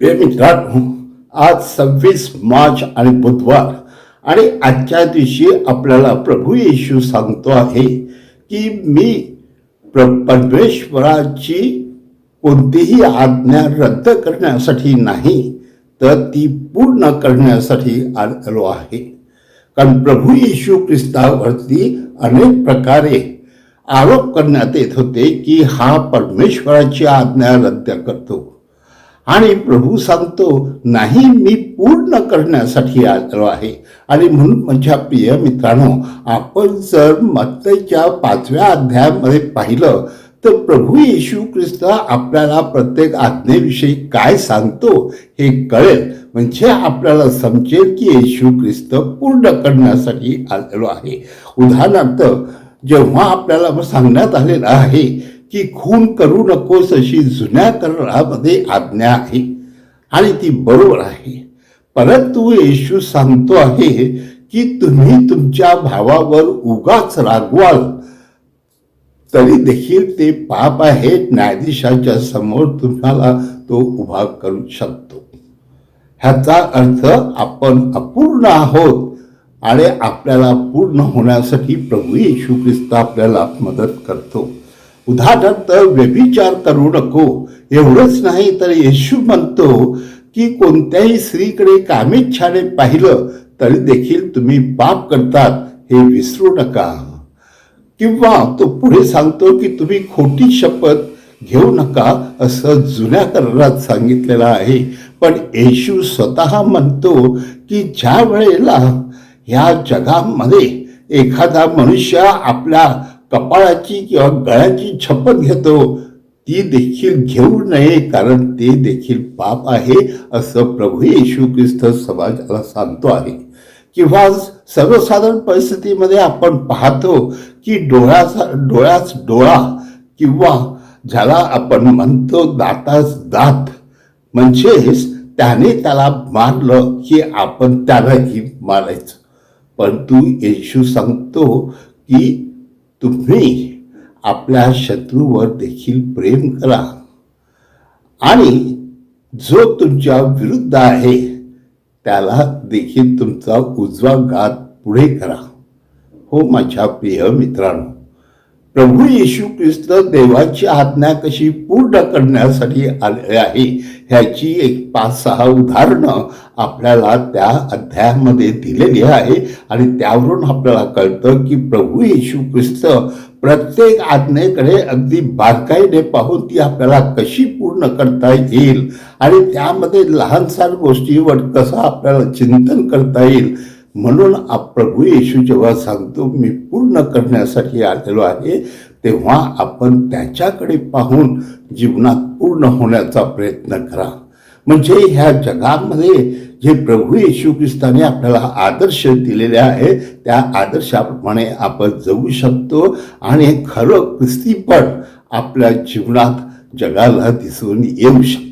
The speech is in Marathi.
मित्रांनो आज सव्वीस मार्च आणि बुधवार आणि आजच्या दिवशी आपल्याला प्रभू येशू सांगतो आहे की मी प्र परमेश्वराची कोणतीही आज्ञा रद्द करण्यासाठी नाही तर ती पूर्ण करण्यासाठी आलो आहे. कारण प्रभू येशू ख्रिस्तावरती अनेक प्रकारे आरोप करण्यात येत होते की हा परमेश्वराची आज्ञा रद्द करतो. आणि प्रभू सांगतो नाही मी पूर्ण करण्यासाठी आलो आहे. आणि म्हणून माझ्या प्रिय मित्रांनो आपण जर मत्तेच्या पाचव्या अध्यायामध्ये पाहिलं तर प्रभू येशू ख्रिस्त आपल्याला प्रत्येक आज्ञेविषयी काय सांगतो हे कळेल. म्हणजे आपल्याला समजेल की येशू ख्रिस्त पूर्ण करण्यासाठी आलेलो आहे. उदाहरणार्थ जेव्हा आपल्याला सांगण्यात आलेलं आहे की खून करू नकोस अशी जुन्या करारामध्ये आज्ञा आहे आणि ती बरोबर आहे. परंतु येशू सांगतो आहे की तुम्ही तुमच्या भावावर उगाच रागवाल. तरी देखील ते पाप आहे न्यायाधीशाच्या समोर तुम्हाला तो उभा करू शकतो. ह्याचा अर्थ आपण अपूर्ण आहोत आणि आपल्याला पूर्ण होण्यासाठी प्रभू येशू ख्रिस्त आपल्याला मदत करतो. उदाहरणार्थ व्यभिचार करू नको. एवढंच नाही तर येशू म्हणतो की कोणत्याही स्त्रीकडे कामेच्छाने पाहिलं तरी देखील तुम्ही पाप करतात. हे विसरू नका. किंवा तो पुढे सांगतो की तुम्ही खोटी शपथ घेऊ नका असं जुन्या करारात सांगितलेलं आहे. पण येशू स्वतः म्हणतो की ज्या वेळेला ह्या जगामध्ये एखादा मनुष्य आपल्या कपाळाची किंवा गळ्याची शपथ घेतो ती देखील घेऊ नये कारण ते देखील पाप आहे असं प्रभू येशू ख्रिस्त समाजाला सांगतो आहे. किंवा सर्वसाधारण परिस्थितीमध्ये आपण पाहतो की डोळ्याचा डोळ्याच डोळा किंवा ज्याला आपण म्हणतो दाताच दात म्हणजेच त्याने त्याला मारलं की आपण त्यालाही मारायचं. परंतु येशू सांगतो की तुम्ही आपल्या शत्रूवर देखील प्रेम करा. आणि जो तुमच्या विरुद्ध आहे त्याला देखील तुमचा उजवा गात पुढे करा. हो माझ्या प्रिय मित्रांनो. प्रभू येशू ख्रिस्त देवाची आज्ञा कशी पूर्ण करण्यासाठी आले आहे ह्याची एक पाच सहा उदाहरणं आपल्याला त्या अध्यायामध्ये दिलेली आहे. आणि त्यावरून आपल्याला कळतं की प्रभू येशू ख्रिस्त प्रत्येक आज्ञेकडे अगदी बारकाईने पाहून ती आपल्याला कशी पूर्ण करता येईल आणि त्यामध्ये लहानसहान गोष्टीवर कसं आपल्याला चिंतन करता येईल म्हणून प्रभू येशू जेव्हा सांगतो मी पूर्ण करण्यासाठी आलेलो आहे तेव्हा आपण त्याच्याकडे पाहून जीवनात पूर्ण होण्याचा प्रयत्न करा. म्हणजे ह्या जगामध्ये जे प्रभू येशू ख्रिस्ताने आपल्याला आदर्श दिलेले आहे त्या आदर्शाप्रमाणे आपण जगू शकतो आणि खरं ख्रिस्तीपण आपल्या जीवनात जगाला दिसून येऊ शकतो.